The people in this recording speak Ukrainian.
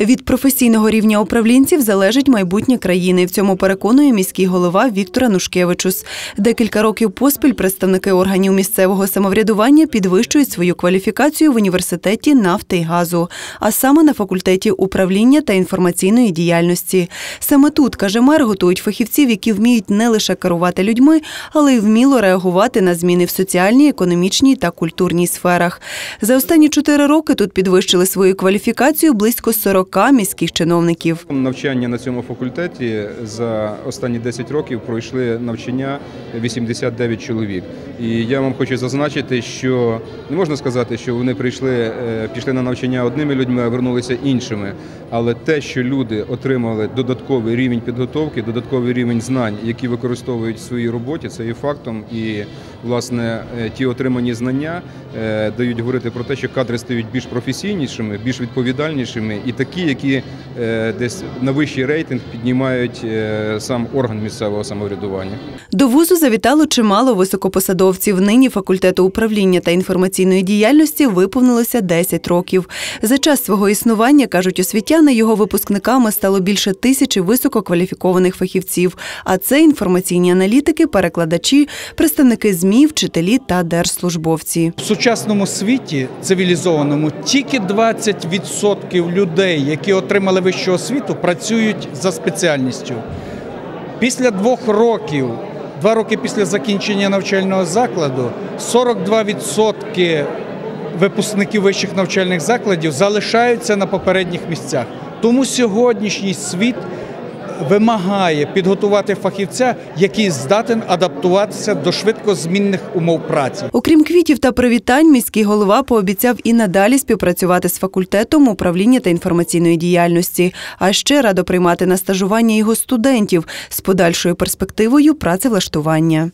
Від професійного рівня управлінців залежить майбутнє країни. В цьому переконує міський голова Віктор Анушкевичус. Декілька років поспіль представники органів місцевого самоврядування підвищують свою кваліфікацію в університеті нафти і газу, а саме на факультеті управління та інформаційної діяльності. Саме тут, каже мер, готують фахівців, які вміють не лише керувати людьми, але й вміло реагувати на зміни в соціальній, економічній та культурній сферах. За останні чотири роки тут підвищили свою кваліфікацію близько 40 міських чиновників. Навчання на цьому факультеті за останні 10 років пройшли навчання 89 чоловік. І я вам хочу зазначити, що не можна сказати, що вони прийшли, е, пішли на навчання одними людьми, а вернулися іншими. Але те, що люди отримали додатковий рівень підготовки, додатковий рівень знань, які використовують в своїй роботі, це є фактом. І власне е, ті отримані знання е, дають говорити про те, що кадри стають більш професійнішими, більш відповідальнішими і такі, які десь на вищий рейтинг піднімають сам орган місцевого самоврядування. До вузу завітало чимало високопосадовців. Нині факультету управління та інформаційної діяльності виповнилося 10 років. За час свого існування, кажуть освітяни, його випускниками стало більше тисячі висококваліфікованих фахівців. А це інформаційні аналітики, перекладачі, представники ЗМІ, вчителі та держслужбовці. В сучасному світі цивілізованому тільки 20% людей, які отримали вищу освіту, працюють за спеціальністю. Після двох років, два роки після закінчення навчального закладу, 42% випускників вищих навчальних закладів залишаються на попередніх місцях. Тому сьогоднішній світ вимагає підготувати фахівця, який здатен адаптуватися до швидкозмінних умов праці. Окрім квітів та привітань, міський голова пообіцяв і надалі співпрацювати з факультетом управління та інформаційної діяльності, а ще радо приймати на стажування його студентів з подальшою перспективою працевлаштування.